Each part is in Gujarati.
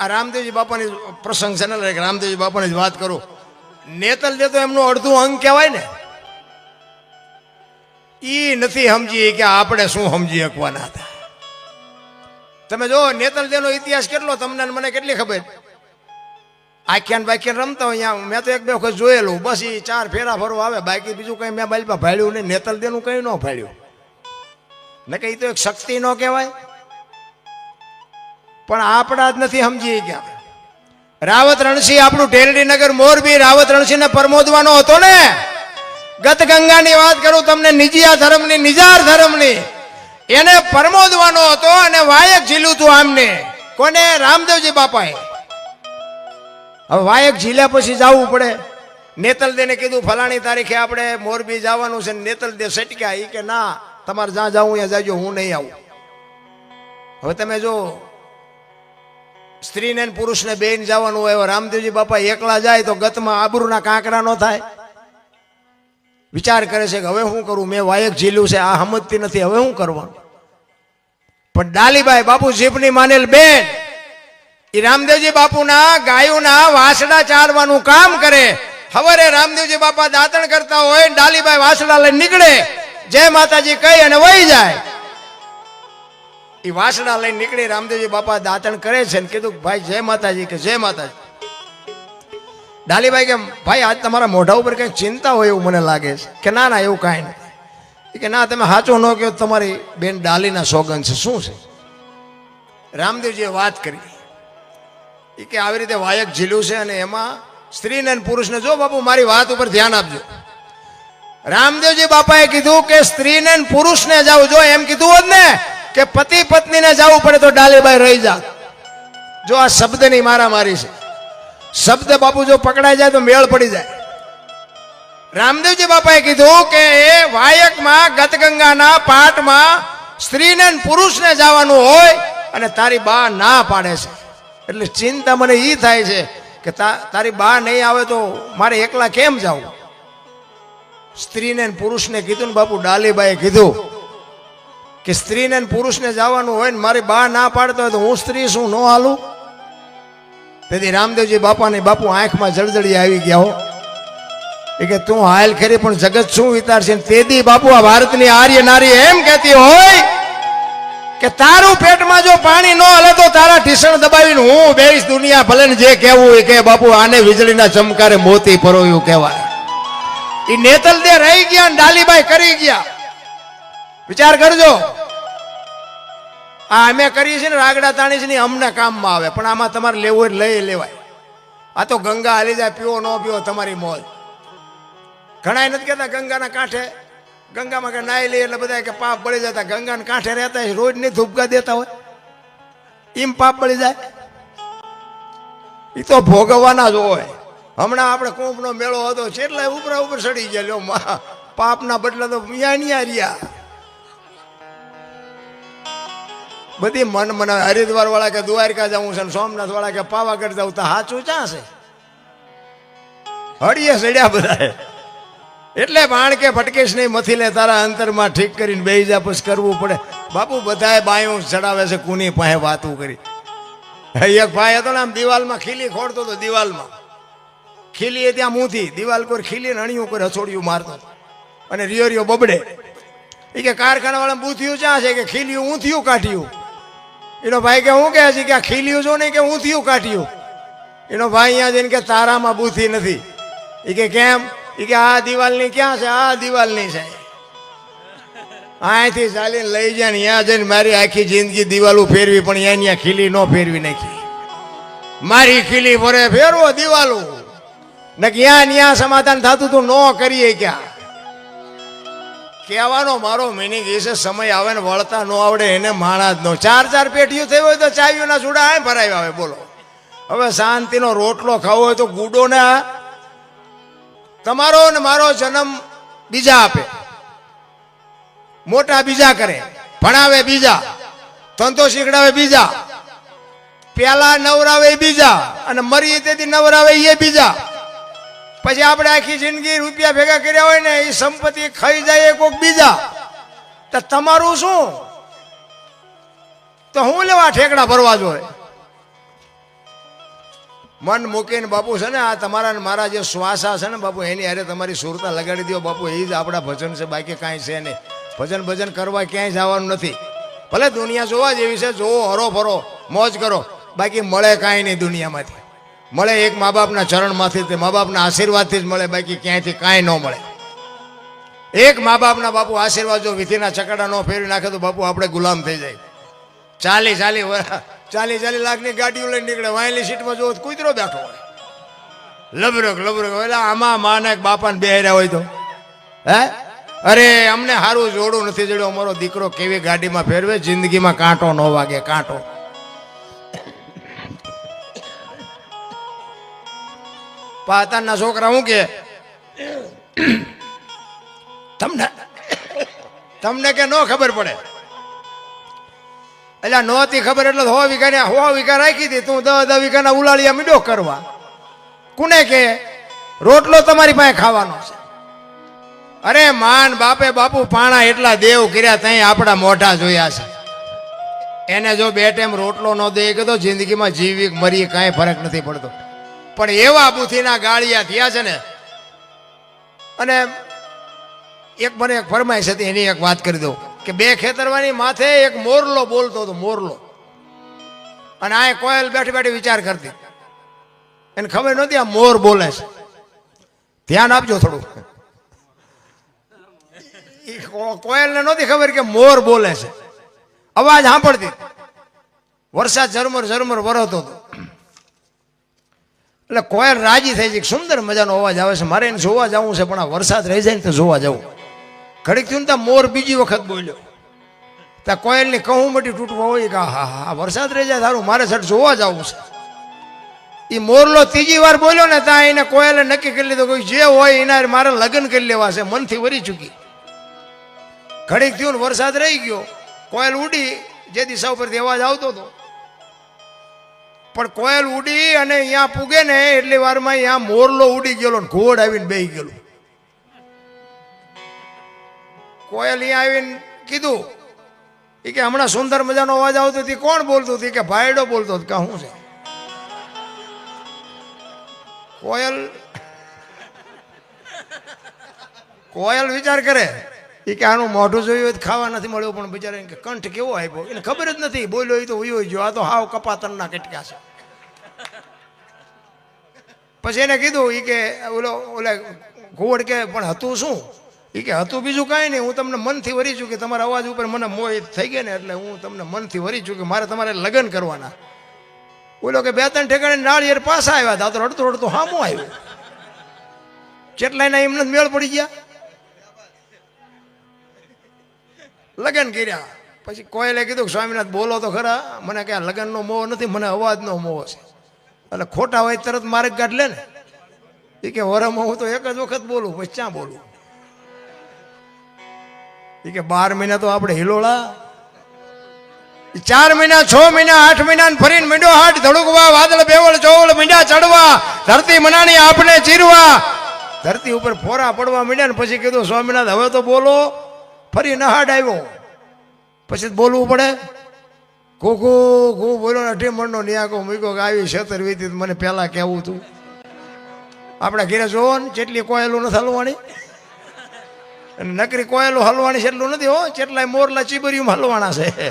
આ રામદેવજી બાપાની પ્રસંગ છે ને રામદેવજી બાપાની જ વાત કરું. નેતલ દે તો એમનું અડધું અંગ કહેવાય ને. ઈ નથી સમજી કે આપણે શું સમજી શકવાના હતા. તમે જો, નેતલ દેનો ઇતિહાસ કેટલો તમને મને કેટલી ખબર? આખ્યાન બાખ્યાન રમતા હોય અહીંયા. મેં તો એક બે વખત જોયેલું. બસ એ ચાર ફેરા ફરવા આવે. બાકી બીજું કંઈ મેં બાઈલમાં ભાડ્યું નહીં. નેતલ દેનું કંઈ ન ભાડ્યું. ને કે તો એક શક્તિ ન કહેવાય. પણ આપણા જ નથી સમજી ગયા રાવત રણસિંહ આપણું ઢેરડી નગર મોરબી, રાવત રણસિંહ ને પરમોદવાનો હતો ને? ગત ગંગાની વાત કરું તમને, નિજિયા ધર્મની, નિજાર ધર્મની. એને પરમોદવાનો હતો અને વાયક ઝીલું તું આમને. કોને? રામદેવજી બાપાએ. હવે વાયક ઝીલ્યા પછી જવું પડે. નેતલ દેને કીધું, ફલાણી તારીખે આપણે મોરબી જવાનું છે. નેતલ દે સટક્યા. એ કે, ના, તમારે જ્યાં જવું, ત્યાં જાજો, હું નહીં આવું. હવે તમે જો સ્ત્રીને પુરુષને બેન જવાનું હોય રામદેવજી બાપા એકલા જાય તો ગતમાં આબરૂના કાંકરા નો થાય. વિચાર કરે છે કે હવે શું કરું? મેં વાયક ઝીલ્યું છે, આ સમજતી નથી, હવે શું કરવાનું? પણ ડાલીબાઈ બાપુ જીભની માનેલ બેન એ રામદેવજી બાપુના ગાયોના વાસડા ચારવાનું કામ કરે. હવારે રામદેવજી બાપા દાંતણ કરતા હોય ડાલીબાઈ વાસડા લઈને નીકળે. જય માતાજી કહી અને વહી જાય. એ વાસડા લઈને નીકળી રામદેવજી બાપા દાંતણ કરે છે ને કીધું, ભાઈ, જય માતાજી કે જય માતાજી. ડાલીભાઈ કે ભાઈ, આજ તમારા મોઢા ઉપર કંઈ ચિંતા હોય એવું મને લાગે છે. કે ના ના, એવું કાંઈ નહીં કે, ના, તમે સાચો ન કહો તમારી બેન ડાલીના સોગન છે. શું છે? રામદેવજીએ વાત કરી. એ કે, આવી રીતે વાયક ઝીલું છે અને એમાં સ્ત્રીને અને પુરુષને જો બાપુ મારી વાત ઉપર ધ્યાન આપજો. રામદેવજી બાપાએ કીધું કે, સ્ત્રીને પુરુષને જાવ જો એમ કીધું હોત ને કે પતિ પત્નીને જવું પડે તો ડાલીબાઈ રહી જા. જો આ શબ્દની મારામારી છે. શબ્દ બાપુ જો પકડાઈ જાય તો મેળ પડી જાય. રામદેવજી બાપાએ કીધું કે એ વાયકમાં, ગતગંગાના પાઠમાં સ્ત્રીને પુરુષને જવાનું હોય અને તારી બા ના પાડે છે. એટલે ચિંતા મને એ થાય છે કે તારી બા નહીં આવે તો મારે એકલા કેમ જવું? સ્ત્રીને પુરુષને કીધું ને બાપુ ડાલીબાઈએ કીધું કે સ્ત્રીને પુરુષને જવાનું હોય ને મારી બા ના પાડતો હોય તો હું સ્ત્રી શું ન હાલું? તેથી રામદેવજી બાપાને બાપુ આંખમાં જળજળી આવી ગયા હો. એ કે તું હાલ ખરી, પણ જગત શું વિચારશે? તેથી બાપુ આ ભારતની આર્ય નારી એમ કહેતી હોય કે તારું પેટમાં જો પાણી ન હલે તો તારા ઢીસણ દબાવીને હું બેઈશ દુનિયા ભલે જે કહેવું એ કે બાપુ આને વીજળીના ચમકારે મોતી પરોયું કહેવાય. એ નેતલ દે રહી ગયા ડાલીબાઈ કરી ગયા. વિચાર કરજો. આ અમે કરીએ છીએ ને રાગડા તાણી છે ને અમને કામમાં આવે, પણ આમાં તમારે લેવું હોય લઈ લેવાય. આ તો ગંગા હાલી જાય, પીવો ન પીવો તમારી મોજ ઘણા નથી કહેતા ગંગાના કાંઠે, ગંગામાં કે નાઈ લઈએ એટલે બધા કે પાપ બળી જતા ગંગાના કાંઠે રહેતા રોજ નહીં ધૂપકા દેતા હોય. એમ પાપ બળી જાય. એ તો ભોગવવાના જ હોય. હમણાં આપણે કુંભનો મેળો હતો છેટલા ઉપરા ઉપર ચડી ગયા, લ્યો પાપના બદલે તો અહીંયા રહ્યા. બધી મન મને હરિદ્વાર વાળા કે દ્વારકા જવું છે ને સોમનાથ વાળા કે પાવાગઢ જવું તો સાચું ચા છે? હળીએ સડ્યા બધા એટલે બાણ કે ફટકેશ નહીં, મથી લે તારા અંતરમાં ઠીક કરીને બે જાપસ કરવું પડે. બાપુ બધાએ બાયું ચડાવે છે, કુની પાસે વાતું કરી. એક ભાઈ હતો ને, આમ દિવાલમાં ખીલી ખોડતો હતો, દિવાલમાં. ખીલી એ ત્યાં મૂથી, દિવાલ કોઈ ખીલી અણિયું કોઈ રસોડિયું મારતો અને રિયો રિયો બબડે. એ કે કારખાના વાળા બૂથિયું ચા છે? કે ખીલિયું ઊંથિયું કાઢ્યું. એનો ભાઈ કે, હું કહે છે કે આ ખીલ્યું છું નહીં કે હું થયું કાઢ્યું? એનો ભાઈ અહીંયા જઈને કે, તારામાં બુથી નથી. એ કે, કેમ? એ કે, આ દિવાલની ક્યાં છે? આ દિવાલની છે. અહીંથી ચાલીને લઈ જાય ને ત્યાં જઈને મારી આખી જિંદગી દિવાલો ફેરવી, પણ અહીંયા ખીલી ન ફેરવી નાખી. મારી ખીલી ફરે ફેરવો દિવાલો ને ક્યાં ત્યાં સમાધાન થતું તું, ન કરીએ ક્યાં? કહેવાનો મારો મિનિંગ એ છે, સમય આવે ને વળતા ન આવડે, એને માણા જ નો ચાર ચાર પેટીઓ થઈ હોય તો ચાવીઓના સુડા આ ભરાય આવે, બોલો. હવે શાંતિનો રોટલો ખાવો હોય તો ગુડો ને તમારો ને મારો જન્મ બીજા આપે. મોટા બીજા કરે, ભણાવે બીજા, ધંધો શીખડાવે બીજા. પેલા નવરાવે બીજા, અને મરી તેથી નવરાવે એ બીજા. પછી આપણે આખી જિંદગી રૂપિયા ભેગા કર્યા હોય ને એ સંપત્તિ ખાઈ જાય કોક બીજા. તો તમારું શું? તો હું લેવા ઠેકડા ભરવા જોઈએ? મન મૂકીને બાપુ છે ને, આ તમારા મારા જે શ્વાસા છે ને બાપુ, એની અરે તમારી સુરતા લગાડી દો બાપુ, એ જ આપણા ભજન છે, બાકી કાંઈ છે નહીં. ભજન ભજન કરવા ક્યાંય જવાનું નથી. ભલે દુનિયા જોવા જેવી છે જોવો હરો ફરો મોજ કરો. બાકી મળે કાંઈ નહીં દુનિયામાંથી. મળે એક મા બાપના ચરણમાંથી, તે મા બાપના આશીર્વાદથી જ મળે, બાકી ક્યાંયથી કાંઈ ન મળે. એક મા બાપના બાપુ આશીર્વાદ જો વિધિના ચકડા ન ફેરવી નાખે તો બાપુ આપણે ગુલામ થઈ જાય. ચાલી ચાલી ચાલી ચાલી લાખની ગાડીઓ લઈને નીકળે, વાયલી સીટમાં જોવો કૂતરો બેઠો હોય. લબરક લબરક, એટલે આમાં માને બાપાને બેહર્યા હોય તો. હે? અરે, અમને સારું જોડું નથી જોડ્યું, અમારો દીકરો કેવી ગાડીમાં ફેરવે, જિંદગીમાં કાંટો ન વાગે, કાંટો. પાતાના છોકરા હું કે? તમને તમને કે ન ખબર પડે? એટલે નહોતી ખબર એટલે હો વીઘા ને હો વીઘા રાખી હતી તું દસ દસ વીઘાના ઉલાળિયા મીડો કરવા. કોને કે રોટલો તમારી પાસે ખાવાનો છે? અરે માન બાપે બાપુ પાણા એટલા દેવ કર્યા ત્યાં આપણા મોઢા જોયા છે. એને જો બે ટાઈમ રોટલો ન દે કે તો જિંદગીમાં જીવી મરી કાંઈ ફરક નથી પડતો. પણ એવા બુથીના ગાળિયા થયા છે ને. અને એક મને એક ફરમાઈશ હતી, એની એક વાત કરી દઉં. કે બે ખેતરવાની માથે એક મોરલો બોલતો હતો, મોરલો. અને આ કોયલ બેઠી બેઠી વિચાર કરતી. એને ખબર નહોતી આ મોર બોલે છે. ધ્યાન આપજો થોડું. કોયલને નહોતી ખબર કે મોર બોલે છે. અવાજ સાંભળતી. વરસાદ ઝરમર ઝરમર વરતો હતો. એટલે કોયલ રાજી થઈ છે સુંદર મજાનો અવાજ આવે છે, મારે એને જોવા જવું છે, પણ આ વરસાદ રહી જાય ને તો જોવા જવું. ઘડીક થયું ત્યાં મોર બીજી વખત બોલ્યો. ત્યાં કોયલની કહું મટી તૂટવા હોય કે હા હા વરસાદ રહી જાય સારું, મારે સર જોવા જવું છે. એ મોરલો ત્રીજી વાર બોલ્યો ને ત્યાં એને કોયલે નક્કી કરી લીધું કોઈ જે હોય એના મારે લગ્ન કરી લેવા છે, મનથી વરી ચૂકી. ઘડીક થયું વરસાદ રહી ગયો, કોયલ ઉડી જે દિશા ઉપરથી અવાજ આવતો હતો. પણ કોયલ ઉડી અને અહીંયા પૂગે ને એટલી વારમાં અહીંયા મોરલો ઉડી ગયેલો ને ઘોડ આવીને બેહી ગયેલું. કોયલ અહીંયા આવીને કીધું એ કે હમણાં સુંદર મજાનો અવાજ આવતો હતી કોણ બોલતું હતી? કે ભાઈડો બોલતો કે શું છે? કોયલ કોયલ વિચાર કરે. એ કે આનું મોઢું જોયું હોય ખાવા નથી મળ્યું, પણ બિચારા કે કંઠ કેવો આપ્યો એને ખબર જ નથી. બોલ્યો એ તો ઉયો ગયો. આ તો હાવ કપાતરના કટક્યા છે. પછી એને કીધું એ કે ઓલો, ઓલે ઘુવડ કે, પણ હતું શું? એ કે, હતું બીજું કાંઈ નહીં. હું તમને મનથી વરી છું કે તમારા અવાજ ઉપર મને મોહ થઈ ગયા ને એટલે હું તમને મનથી વરી છું કે મારે તમારે લગ્ન કરવાના. ઓલો કે, બે ત્રણ ઠેકાણે નાળિયેર પાછા આવ્યા હતા. તો રડતું રડતું હામું આવ્યું. ચેટલાયના એમને મેળ પડી ગયા. લગ્ન કર્યા. પછી કોયલે કીધું કે સ્વામિનાથ બોલો તો ખરા, મને કે લગ્નનો મોહ નથી, મને અવાજનો મોહ છે. એટલે ખોટા હોય તરત મારે કાઢ લે ને. એ કે વરમાં હું તો એક જ વખત બોલું, પછી ક્યાં બોલું? એ કે બાર મહિના તો આપણે હિલોળા. ચાર મહિના, છ મહિના, આઠ મહિના ફરીને મીંડો હાટ ધડુકવા, વાદળ, બેવળ, ચોવળ, મીંડા ચડવા, ધરતી મનાની આપને ચીરવા. ધરતી ઉપર ફોરા પડવા મીંડ્યા ને પછી કીધું, સ્વામિનાથ, હવે તો બોલો. ફરી નહાડ આવ્યો. પછી બોલવું પડે. ઘૂઘુ કુ બોલો ને અઢી મણનો નિયાકો મૂક્યો કે આવી છેતર વીતી મને પહેલા કહેવું તું. આપણે ઘેરે જોવો ને જેટલી કોયલું નથી હલવાની. નકરી કોયલું હલવાની છે એટલું નથી હો જેટલાય મોરલા ચીબરિયું હલવાના છે.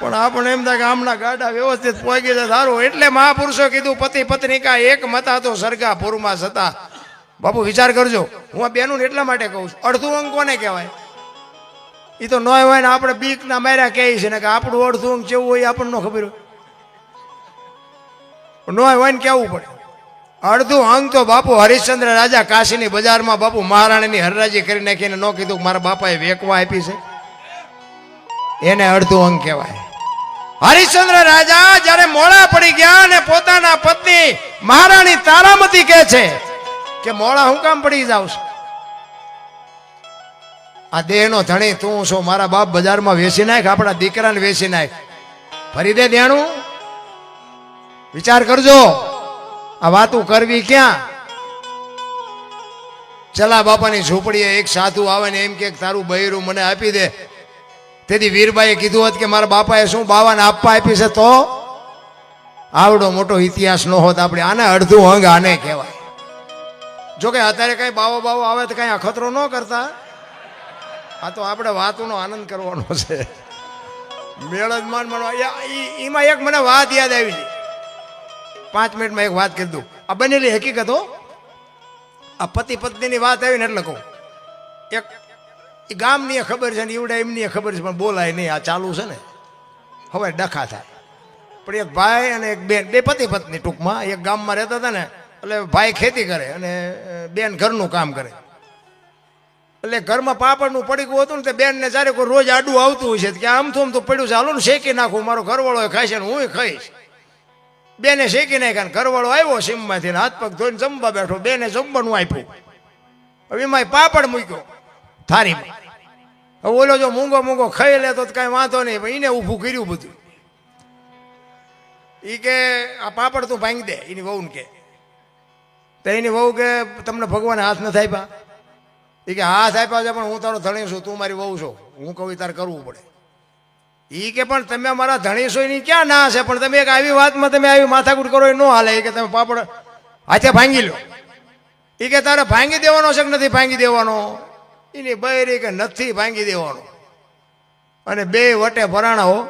પણ આપણે એમ થાય કે આમના ગાડા વ્યવસ્થિત પહોંચી જાય. સારું, એટલે મહાપુરુષો કીધું, પતિ પત્નિકા એક મતા તો સરગા પૂરમાં હતા બાપુ, વિચાર કરજો. હું આ બેનું એટલા માટે કહું છું. અડધું અંગ કોને કહેવાય? એ તો નોય હોય ને આપણે બીક ના માર્યા કહે છે ને કે આપણું અડધું અંગ કેવું હોય આપણને ખબર હોય. નોય હોય ને કેવું પડે? અડધું અંગ તો બાપુ હરિશ્ચંદ્ર રાજા કાશીની બજારમાં બાપુ મહારાણીની હરરાજી કરી નાખીને ન કીધું મારા બાપાએ વેકવા આપી છે. એને અડધું અંગ કહેવાય. હરિશ્ચંદ્ર રાજા જ્યારે મોડા પડી ગયા અને પોતાના પત્ની મહારાણી તારામતી કહે છે કે મોડા હું કામ પડી જાવ છું? આ દેહનો ધણી તું છો મારા બાપ બજારમાં વેચી નાખ, આપણા દીકરાને વેચી નાખ? ફરી દે દેણું? વિચાર કરજો. આ વાતું કરવી ક્યાં? ચલા બાપાની ઝૂંપડીએ એક સાધુ આવે ને એમ કે તારું બૈરું મને આપી દે. તેથી વીરબાઈએ કીધું હોત કે મારા બાપાએ શું બાવાને આપવા આપી છે તો? આવડો મોટો ઇતિહાસ ન હોત આપણે, આને અડધું અંગ આને કહેવાય. જોકે અત્યારે કઈ બાવો બાવો આવે તો કઈ અખતરો ન કરતા. આ તો આપણે વાતોનો આનંદ કરવાનો છે. મેળ જ માન માનો એમાં એક મને વાત યાદ આવી પાંચ મિનિટમાં એક વાત કરી દઉં. આ બનેલી હકીકત હો. આ પતિ પત્નીની વાત આવી ને એટલે કહું. એક એ ગામની ખબર છે ને એવડે એમની ખબર છે, પણ બોલાય નહીં. આ ચાલુ છે ને. હવે ડખા થાય. પણ એક ભાઈ અને એક બેન, બે પતિ પત્ની ટૂંકમાં એક ગામમાં રહેતા હતા ને, એટલે ભાઈ ખેતી કરે અને બેન ઘરનું કામ કરે. એટલે ઘરમાં પાપડનું પડીકું હતું ને તે બેનને ચારે કોઈ રોજ આડું આવતું હોય છે કે આમ તો તો પડ્યું છે, હાલો ને શેકી નાખું, મારો ઘરવાળો ખાય ને હું ખાઈશ. બેને શેકી નાખ્યા ને ઘરવાળો આવ્યો સીમમાંથી ને હાથ પગ ધોઈને જમવા બેઠો, બેને જમવાનું આપ્યું. હવે એમાં પાપડ મૂક્યો. થારીમાં. હવે ઓલો જો મૂંગો મૂંગો ખાઈ લે તો કાંઈ વાંધો નહીં, પણ એને ઊભું કર્યું બધું. એ કે, આ પાપડ તું ભાંગી દે, એની વહુને કે. તો એની વહુ કે, તમને ભગવાન હાથ નથી આપ્યા. એ કે, હા, સાહેબ છે પણ હું તારો ધણી છું, તું મારી વહુ છો. હું કહું તારે કરવું પડે. એ કે, પણ તમે મારા ધણી છો, એની ક્યાં ના છે પણ તમે એક આવી વાતમાં તમે આવી માથાકૂટ કરો, એ ન હાલે. કે, તમે પાપડ હાથે ભાંગી લો. એ કે, તારે ભાંગી દેવાનો છે કે નથી ભાંગી દેવાનો? એની બૈરી કે, નથી ભાંગી દેવાનો. અને બે વટે ભરાણા હો,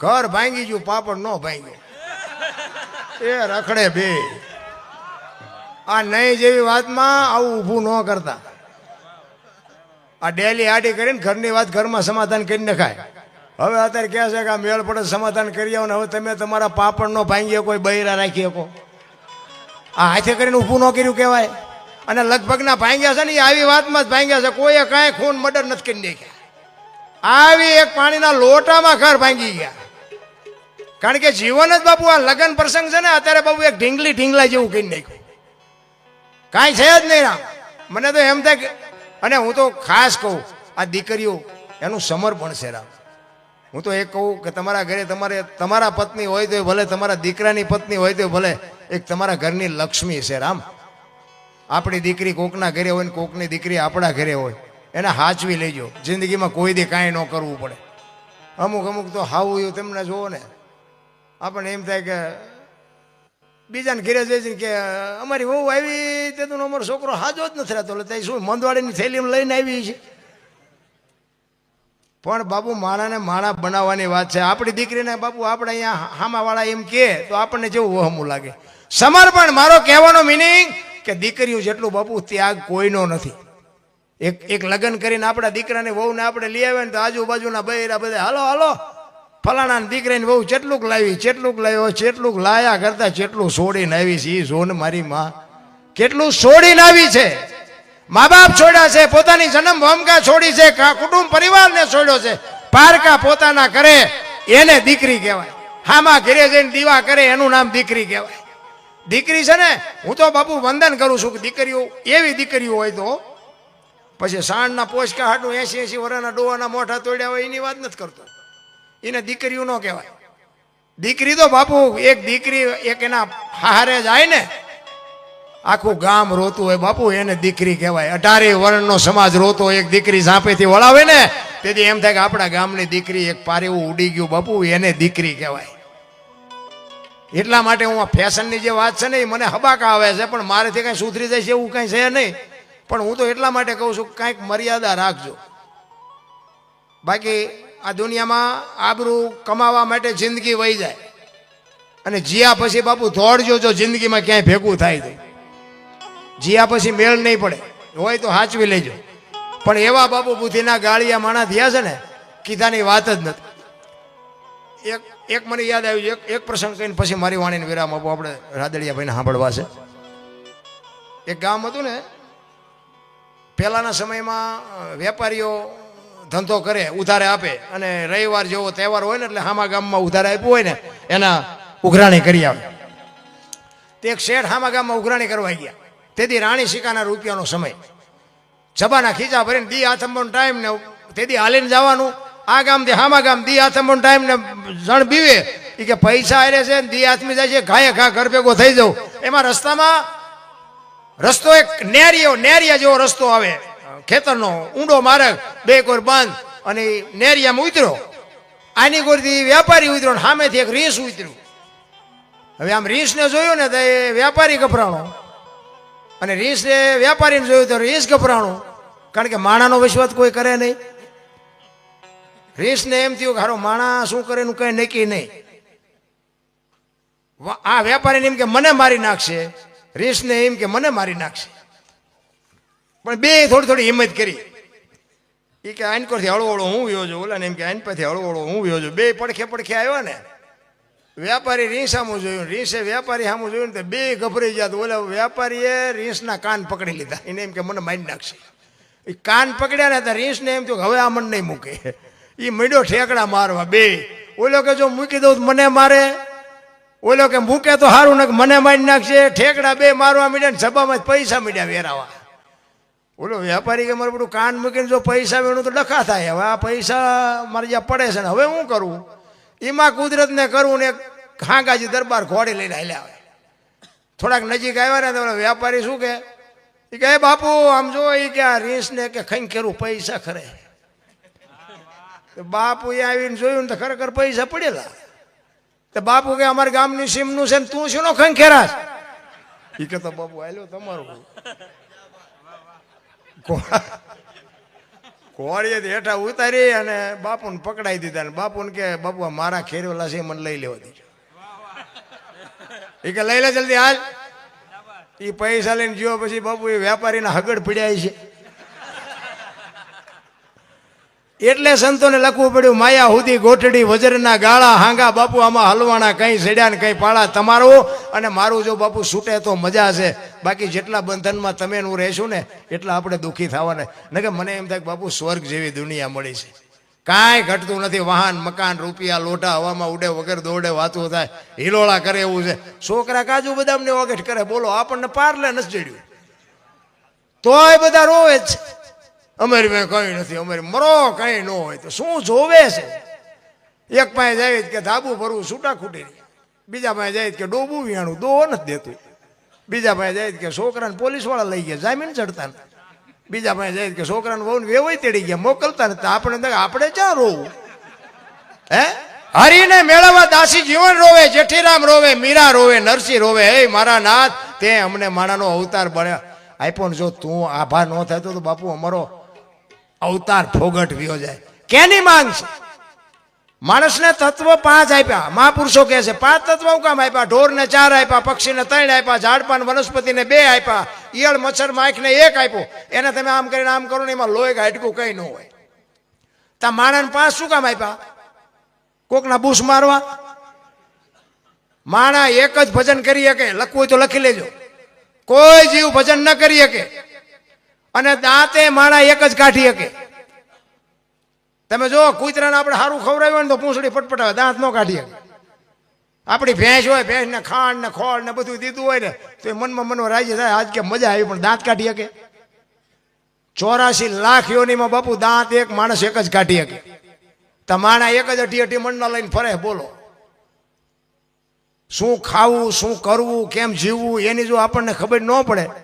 ઘર ભાંગી ગયું, પાપડ ન ભાંગ્યો. એ રખડે બે. આ નહીં જેવી વાતમાં આવું ઊભું ન કરતા. આ ડેલી આડી કરીને ઘરની વાત ઘરમાં સમાધાન કરી નખાય. હવે અત્યારે કહે છે કે આ મેળ પડે સમાધાન કરી આવો ને હવે તમે તમારા પાપડનો ભાંગી કોઈ બૈરા રાખી શકો. આ હાથે કરીને ઊભું ન કર્યું કહેવાય. અને લગભગના ભાંગ્યા છે ને એ આવી વાતમાં જ ભાંગ્યા છે. કોઈએ કાંઈ ખૂન મર્ડર નથી કરી નાખ્યા. આવી એક પાણીના લોટામાં ઘર ભાંગી ગયા. કારણ કે જીવન જ બાપુ આ લગ્ન પ્રસંગ છે ને, અત્યારે બાપુ એક ઢીંગલી ઢીંગલા જેવું કરી નાખ્યું. કાંઈ છે જ નહીં મને તો એમ થાય કે, અને હું તો ખાસ કહું, આ દીકરીઓ, એનું સમર્પણ છે રામ. હું તો એ કહું કે તમારા ઘરે તમારે, તમારા પત્ની હોય તો ભલે, તમારા દીકરાની પત્ની હોય તો ભલે, એક તમારા ઘરની લક્ષ્મી છે રામ. આપણી દીકરી કોકના ઘરે હોય ને કોકની દીકરી આપણા ઘરે હોય, એને હાચવી લેજો. જિંદગીમાં કોઈ દી કાંઈ ન કરવું પડે. અમુક અમુક તો હાવું એવું તેમને જુઓ ને. આપણને એમ થાય કે બીજાને ઘેરે જઈ છે કે, અમારી વહુ આવી તે તો અમારો છોકરો હાજો જ નથી રહેતો. એટલે તે શું મંદવાડીની થેલીમાં લઈને આવી છે. પણ બાબુ, માણાને માણા બનાવવાની વાત છે. આપણી દીકરીને બાબુ, આપણે અહીંયા હામાવાળા એમ કહે તો આપણને જેવું વહમું લાગે. સમર્પણ, મારો કહેવાનો મિનિંગ કે દીકરીઓ જેટલું બાપુ ત્યાગ કોઈનો નથી. એક એક લગ્ન કરીને આપણા દીકરાને વહુને આપણે લઈ આવ્યા ને તો આજુબાજુના બૈરા બધા, હાલો હાલો ફલાણા દીકરાની બહુ જેટલુંક લાવી, જેટલુંક લાવ્યો, જેટલુંક લાયા કરતા જેટલું છોડીને આવી છે એ જોન મારી માં કેટલું છોડીને આવી છે. મા બાપ છોડ્યા છે, પોતાની જન્મ ભૂમિકા છોડી છે કુટુંબ પરિવારને છોડ્યો છે. પારકા પોતાના કરે, એને દીકરી કહેવાય. હામાં ઘરે જઈને દીવા કરે, એનું નામ દીકરી કહેવાય. દીકરી છે ને, હું તો બાપુ વંદન કરું છું કે દીકરીઓ, એવી દીકરીઓ હોય તો, પછી સાંજના પોચકા હાટું એસી એસી વરાના ડોવાના મોઢા તોડ્યા હોય, એની વાત નથી કરતો. એને દીકરીઓ ન કહેવાય. દીકરી તો બાપુ, એક દીકરી એક એના હારે જાય ને, આખું ગામ રોતું હોય બાપુ, એને દીકરી કહેવાય. અઢારે વર્ણનો સમાજ રોતો એક દીકરી સાંપેથી વળાવે ને, તેથી એમ થાય કે આપણા ગામની દીકરી એક પારેવું ઉડી ગયું બાપુ, એને દીકરી કહેવાય. એટલા માટે હું આ ફેશનની જે વાત છે ને, એ મને હબાકા આવે છે, પણ મારેથી કાંઈ સુધરી જાય છે એવું કાંઈ છે નહીં. પણ હું તો એટલા માટે કહું છું કાંઈક મર્યાદા રાખજો. બાકી આ દુનિયામાં આબરૂ કમાવા માટે જિંદગી વહી જાય. અને જીયા પછી બાપુ દોડજો જો જિંદગીમાં ક્યાંય ભેગું થાય તો. જીયા પછી મેળ નહીં પડે. હોય તો હાચવી લેજો. પણ એવા બાપુ બુદ્ધિના ગાળિયા માણા થયા છે ને, કીધાની વાત જ નથી. એક એક મને યાદ આવ્યું, એક એક પ્રસંગ કહીને પછી મારી વાણીને વિરામ આપો. આપણે રાદડિયા ભાઈને સાંભળવા છે. એક ગામ હતું ને, પહેલાંના સમયમાં વેપારીઓ ધંધો કરે, ઉધારે આપે. અને રવિવાર જેવો તહેવાર હોય ને એટલે હામા ગામમાં ઉધારે આપ્યું હોય ને, એના ઉઘરાણી કરી આવે. તે એક શેઠ હામા ગામમાં ઉઘરાણી કરવા ગયા. તેથી રાણી સિકાના રૂપિયાનો સમય. જબાના ખીચા ભરીને દી આથંબોનો ટાઈમ ને તેથી હાલીને જવાનું. આ ગામથી હામા ગામ દી આથંબોનો ટાઈમ ને જણ બીવે. એ કે પૈસા આરે છે દી આથમી જાય છે, ઘાયે ઘા ઘર ભેગો થઈ જવું એમાં રસ્તામાં રસ્તો એક નેરિયો, નેરિયા જેવો રસ્તો આવે. ખેતરનો ઊંડો માર્ગ બે કોર બંધ અને નેરિયામાં ઉતર્યો. આની કોરથી વેપારી ઉતર્યો સામેથી એક રીસ ઉતર્યું. હવે આમ રીસને જોયું ને તો એ વેપારી ગભરાણો. અને રીસને વ્યાપારીને જોયું તો રીસ ગભરાણો. કારણ કે માણાનો વિશ્વાસ કોઈ કરે નહીં. રીસને એમ થયું કે હારો માણા શું કરે એનું કંઈ નક્કી નહીં. આ વેપારીને એમ કે, મને મારી નાખશે. રીસને એમ કે, મને મારી નાખશે. પણ બે થોડી થોડી હિંમત કરી. એ કે આઈન હળવો હળવો હું વ્યો છું? ઓલા એમ કે આઈન પરથી હળવો હળવો હું વ્યો બે પડખે પડખે આવ્યો ને. વેપારી રીંસ સામું જોયું. રીંસે વ્યાપારી સામું જોયું ને બે ગભરાઈ ગયા ઓલા વેપારીએ રીંસના કાન પકડી લીધા. એને એમ કે મને મારી નાખશે. એ કાન પકડ્યા ને તો રીંસને એમ થયું હવે આ મને નહીં મૂકે. એ મીડો ઠેકડા મારવા બે. ઓલો કે જો મૂકી દઉં મને મારે? ઓલો કે મૂકે તો સારું ને મને મારી નાખશે. ઠેકડા બે મારવા મીડ્યા ને સભામાં પૈસા મીડ્યા વેરાવા. ઓલો વેપારી કે મારે બધું કાન મૂકીને જો પૈસા વેણું તો ડખા થાય. હવે આ પૈસા મારે જ્યાં પડે છે ને, હવે હું કરું? એમાં કુદરતને કરું ને ખાંગાજી દરબાર ઘોડી લઈને હાલ્યા આવે થોડાક નજીક આવ્યા ને તો વેપારી શું કે? એ કહે બાપુ, આમ જો એ કે આ રીંસને કે ખંઈ કેરું પૈસા ખરે. બાપુ એ આવીને જોયું ને તો ખરેખર પૈસા પડેલા. તો બાપુ કે, અમારા ગામની સીમનું છે ને તું શું ખંખેરા એ કે, તો બાપુ, હાલ્યો તમારું. કોળીએ હેઠા ઉતારી અને બાપુને પકડાઈ દીધા ને બાપુને કે, બાપુ મારા ખેરવેલા છે મને લઈ લેવા દીધો એ કે, લઈ લે જલ્દી હાલ. એ પૈસા લઈને જ્યો પછી બાપુ એ વેપારીના હગડ પીડ્યા છે. એટલે સંતોને લખવું પડ્યું, માયા હુદી ગોઠડી, વજરના ગાળા, હાંગા બાપુ આમાં હલવાણા, કઈ સેડ્યા ને કઈ પાળા તમારું અને મારું જો બાપુ છૂટે તો મજા છે. બાકી જેટલા બંધનમાં તમે હું રહેશું ને, એટલા આપણે દુઃખી થવાને. ને મને એમ થાય કે બાપુ, સ્વર્ગ જેવી દુનિયા મળી છે. કાંઈ ઘટતું નથી. વાહન, મકાન, રૂપિયા, લોટા, હવામાં ઉડે વગર દોડે વાતું થાય. હિલોળા કરે એવું છે. છોકરા કાજુ બદામને વગેટ કરે. બોલો, આપણને પારલે નથી ચડ્યું. તોય બધા રોવે જ અમારી પાસે કંઈ નથી, અમારી મરો કંઈ ન હોય તો શું જોવે છે? એક પાસે જાય કે ધાબુ ભરવું છૂટા ખૂટી બીજા પાસે જાય કે ડોબું વિયાણું દો નથી દેતું. બીજા પાસે જાય કે છોકરાને પોલીસવાળા લઈ ગયા, જામીન ચડતા બીજા પાસે જાય કે છોકરાને વહુ વેવાઈ તેડી ગયા, મોકલતા નથી. આપણે આપણે ક્યાં રોવું? હે? હરીને મેળવવા દાસી જીવન રોવે, જેઠીરામ રોવે, મીરા રોવે, નરસિંહ રોવે. હે મારા નાથ, તે અમને માણાનો અવતાર બન્યા. આપ્યો જો તું આભાર ન થતો તો બાપુ અમારો અવતાર ફોગટ વ્યો જાય. કેની માંગ છે? માણસને તત્વ પાંચ આપ્યા. મહાપુરુષો કહે છે, પાંચ તત્વ હું કામ આપ્યા? ઢોરને ચાર આપ્યા, પક્ષીને ત્રણ આપ્યા, ઝાડપાન વનસ્પતિને બે આપ્યા, ઈયળ, મચ્છર, માખને એક આપ્યો. એને તમે આમ કરીને આમ કરો ને એમાં લોહી હાડકું કંઈ ન હોય. તા માણસને પાંચ શું કામ આપ્યા? કોકના બૂસ મારવા? માણા એક જ ભજન કરી શકે. લખવું હોય તો લખી લેજો. કોઈ જીવ ભજન ન કરી શકે. અને દાંતે માણા એક જ કાઢી શકે. તમે જો, કૂતરાને આપણે સારું ખવડાવ્યું હોય ને તો પૂંછડી પટપટાવે દાંત ન કાઢી શકે. આપણી ભેંસ હોય, ભેંસને ખાંડ ને ખોળ ને બધું દીધું હોય ને, તો એ મનમાં મનમાં રાજી થાય, આજ કે મજા આવી, પણ દાંત કાઢી શકે. ચોરાશી લાખ યોનીમાં બાપુ દાંત એક માણસ એક જ કાઢી શકે. તો માણા એક જ અઢી અઢી મનના લઈને ફરે, બોલો. શું ખાવું, શું કરવું, કેમ જીવવું, એની જો આપણને ખબર ન પડે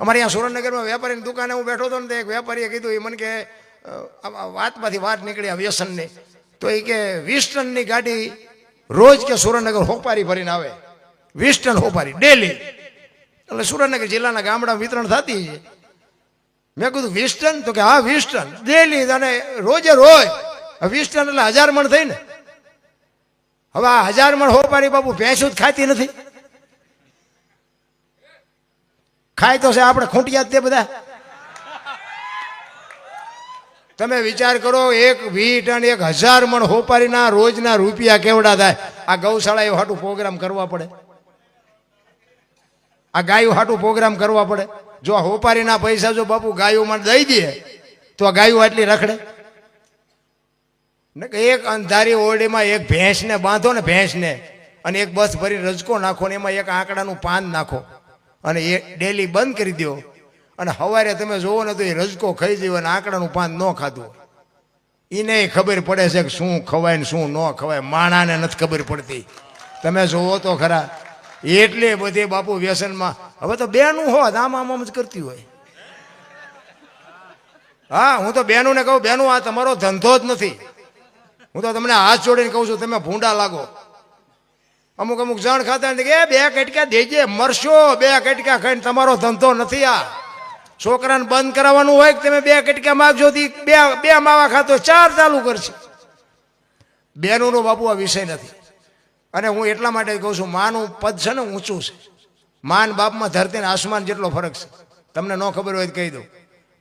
અમારે અહીંયા સુરેન્દ્રનગરમાં વેપારીની દુકાને હું બેઠો હતો ને તો એક વેપારીએ કીધું એ મને કે વાતમાંથી વાત નીકળી આ વ્યસનની. તો એ કે, વીસ ટનની ગાડી રોજ કે સુરેન્દ્રનગર હોપારી ભરીને આવે. વીસ ટન હોપારી, ડેલી. એટલે સુરેન્દ્રનગર જિલ્લાના ગામડામાં વિતરણ થતી છે. મેં કીધું, વીસ ટન? તો કે, હા, વીસ ટન, ડેલી. અને રોજે રોજ વીસ ટન એટલે હજાર મણ થઈ ને હવે આ હજાર મણ હોપારી બાપુ ભેંસું જ ખાતી નથી. ખાય તો છે આપણે ખૂંટિયા તે બધા. તમે વિચાર કરો, એક વી ટન એક હજાર મણ હોપારીના રોજના રૂપિયા કેવડા થાય? આ ગૌશાળા એવું હાટું પ્રોગ્રામ કરવા પડે. આ ગાયો હાટું પ્રોગ્રામ કરવા પડે. જો આ હોપારીના પૈસા જો બાપુ ગાયોમાં દઈ દે, તો આ ગાયો આટલી રખડે? ને એક અંધારી ઓરડીમાં એક ભેંસને બાંધો ને ભેંસને, અને એક બસ ભરી રજકો નાખો ને એમાં એક આંકડાનું પાન નાખો. અને એ ડેલી બંધ કરી દો અને સવારે તમે જોવો ને તો એ રજકો ખાઈ જાય અને આંકડાનું પાન ન ખાધું એને ખબર પડે છે કે શું ખવાય ને શું ન ખવાય. માણાને નથી ખબર પડતી. તમે જોવો તો ખરા. એટલે બધે બાપુ વ્યસનમાં. હવે તો બેનું હોત, આમ આમ આમ જ કરતી હોય. હા, હું તો બેનુંને કહું, બેનું આ તમારો ધંધો જ નથી. હું તો તમને હાથ જોડીને કહું છું, તમે ભૂંડા લાગો. અમુક અમુક જણ ખાતા કે, "એ, બે કટકા દેજે, મરશો, બે કટકા ખાઈને તમારો ધંધો નથી આ. છોકરાને બંધ કરાવવાનું હોય કે તમે બે કટકા માગજો બે બે માવા ખાતો ચાર ચાલુ કરશે. બેનોનો બાપુ આ વિષય નથી. અને હું એટલા માટે કહું છું, માનું પદ છે ને ઊંચું છે. માન બાપમાં ધરતી ને આસમાન જેટલો ફરક છે. તમને ન ખબર હોય કહી દઉં.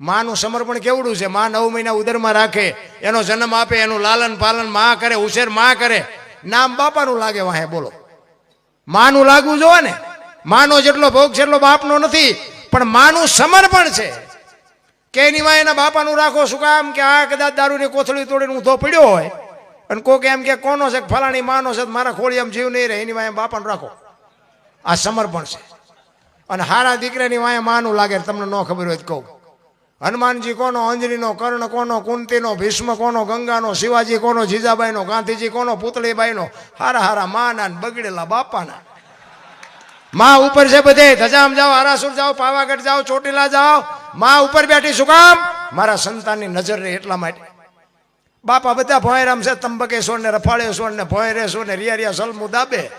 માનું સમર્પણ કેવડું છે? માં નવ મહિના ઉદરમાં રાખે, એનો જન્મ આપે, એનું લાલન પાલનમાં કરે, ઉછેરમાં કરે. નામ બાપાનું લાગે વાહે, બોલો. માનું લાગવું જોવે ને. માનો જેટલો ભોગ છે એટલો બાપનો નથી, પણ માનું સમર્પણ છે. કે એની માં એના બાપાનું રાખો શું કામ કે આ કદાચ દારૂની કોથળી તોડીને ઊંધો પડ્યો હોય. અને કોક એમ કે કોનો છે ફલાણી માનો છે મારા ખોળી એમ જીવ નહીં રહે, એની વાંહે બાપાનું રાખો. આ સમર્પણ છે. અને હારા દીકરાની વાંહે માનું લાગે તમને ન ખબર હોય તો કહું. હનુમાનજી કોનો અંજલીનો કર્ણ કોનો, કુંતીનો, ભીષ્મ કોનો, ગંગાનો, શિવાજી કોનો, જીજાબાઈનો, ગાંધીજી કોનો, પુતળીબાઈનો, હારા હારા માના બગડેલા બાપાના. માં ઉપર છે બધે, ધજામ જાઓ, આરાસુર જાઓ, પાવાગઢ જાઓ, ચોટીલા જાઓ. માં ઉપર બેઠી શું કામ? મારા સંતાનની નજર રહે એટલા માટે. બાપા બધા ભોયરામ છે, તંબકેશ્વર ને રફાળેશ્વર ને ભોયરેશ્વર ને રિયા રિયા સલમુ દાબે.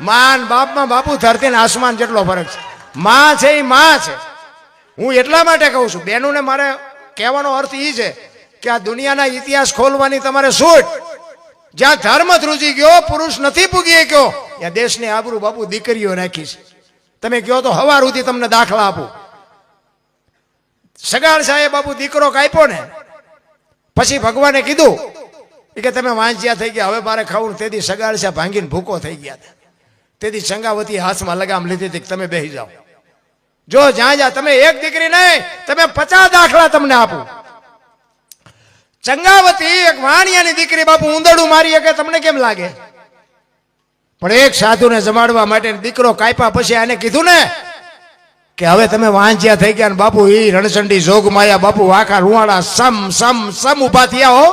માન બાપમાં બાપુ ધરતી ને આસમાન જેટલો ફરક છે. માં છે એ માં છે. હું એટલા માટે કહું છું, બેનુને મારે કહેવાનો અર્થ એ છે કે આ દુનિયાના ઇતિહાસ ખોલવાની તમારે છૂટ જ્યાં ધર્મ ધ્રુજી ગયો, પુરુષ નથી પૂગી ગયો ત્યાં દેશની આબરૂ બાપુ દીકરીઓ રાખી છે. તમે કહો તો હવાર સુધી તમને દાખલા આપું. સગાળ સાહેબ બાપુ દીકરો કાપ્યો ને? પછી ભગવાને કીધું કે તમે વાંચ્યા થઈ ગયા, હવે મારે ખાવું તેથી સગાળ સાહેબ ભાંગીને ભૂકો થઈ ગયા તેથી ચંગાવતી હાથમાં લગામ લીધી હતી તમે બેસી જાઓ. જો જ્યાં જ્યાં તમે એક દીકરી નહીં, તમે પચાસ દાખલા તમને આપું. ચંગાવતી એક વાણિયાની દીકરી બાપુ ઉંદરડું મારી કે તમને કેમ લાગે? પણ એક સાધુને જમાડવા માટે દીકરો કાપ્યા પછી આને કીધું ને કે હવે તમે વાંચ્યા થઈ ગયા બાપુ એ રણસંડી જોગ માયા બાપુ, આખા રૂવાડા સમ સમ સમ ઊભા થયા હો.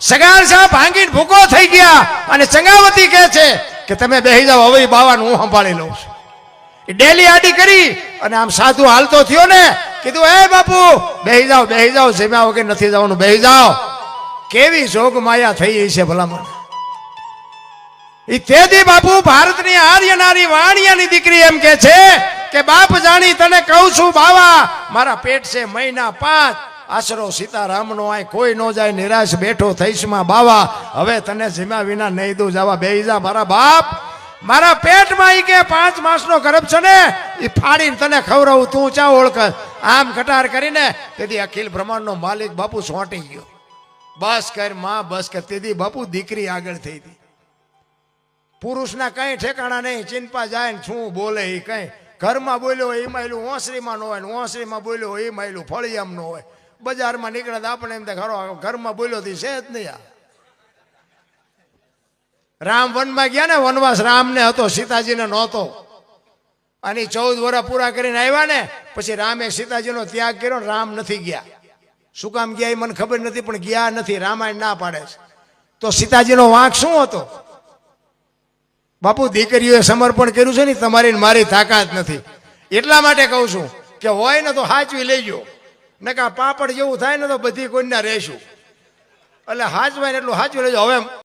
સગાર સાહેબ ભાંગીને ભૂકો થઈ ગયા અને ચંગાવતી કહે છે કે તમે બેહી જાઓ, હવે બાવાનું હું સંભાળી લઉં છું. ડેલી આડી કરી અને આમ સાધુ હાલતો થયો ને, કીધું એ બાપુ, બેહી જાઓ બેહી જાઓ જમ્યા વગર નથી જવાનું, બેહી જાઓ. કેવી જોગ માયા થઈ છે ભલામણ. ઈ તેથી બાપુ ભારતની આર્યનારી વાણિયાની દીકરી એમ કે છે કે, બાપ જાણી તને કહું છું, બાવા, મારા પેટ છે મહિના પાંચ, આશરો સીતારામનો આય, કોઈ નો જાય, નિરાશ બેઠો થઈશમાં, બાવા, હવે તને જીમ્યા વિના નહીં દઉં, જવા બે જા, મારા બાપ. મારા પેટમાં ઈ કે પાંચ માસનો ગર્ભ છે ને એ ફાડીને તને ખવડાવું, તું ચા ઓળખ. આમ કટાર કરીને તેથી અખિલ બ્રહ્માંડનો માલિક બાપુ સોંટી ગયો. બસ કરમાં, બસ કર. તેથી બાપુ દીકરી આગળ થઈ હતી પુરુષના કઈ ઠેકાણા નહીં, ચિંતા જાય ને શું બોલે એ કઈ. ઘરમાં બોલ્યો એ માયલું, ઓસરીમાં ન હોય ને ઓસરીમાં બોલ્યો હોય એમાં એલું ફળિયામ ન હોય. બજારમાં નીકળે તો આપણે એમ તો ઘરો ઘરમાં બોલ્યો તે છે જ નહીં આ. રામ વનમાં ગયા ને, વનવાસ રામને હતો, સીતાજીને નહોતો. અને ચૌદ વર્ષ પૂરા કરીને આવ્યા ને, પછી રામે સીતાજીનો ત્યાગ કર્યો રામ નથી ગયા. શું કામ ગયા એ મને ખબર નથી, પણ ગયા નથી, રામાયણ ના પાડે છે. તો સીતાજીનો વાંક શું હતો? બાપુ, દીકરીઓએ સમર્પણ કર્યું છે ને તમારી મારી તાકાત નથી. એટલા માટે કહું છું કે હોય ને તો હાચવી લેજો. ને કા પાપડ જેવું થાય ને તો બધી કોઈના રહેશું. એટલે હાચવાય ને એટલું હાચવી લેજો. હવે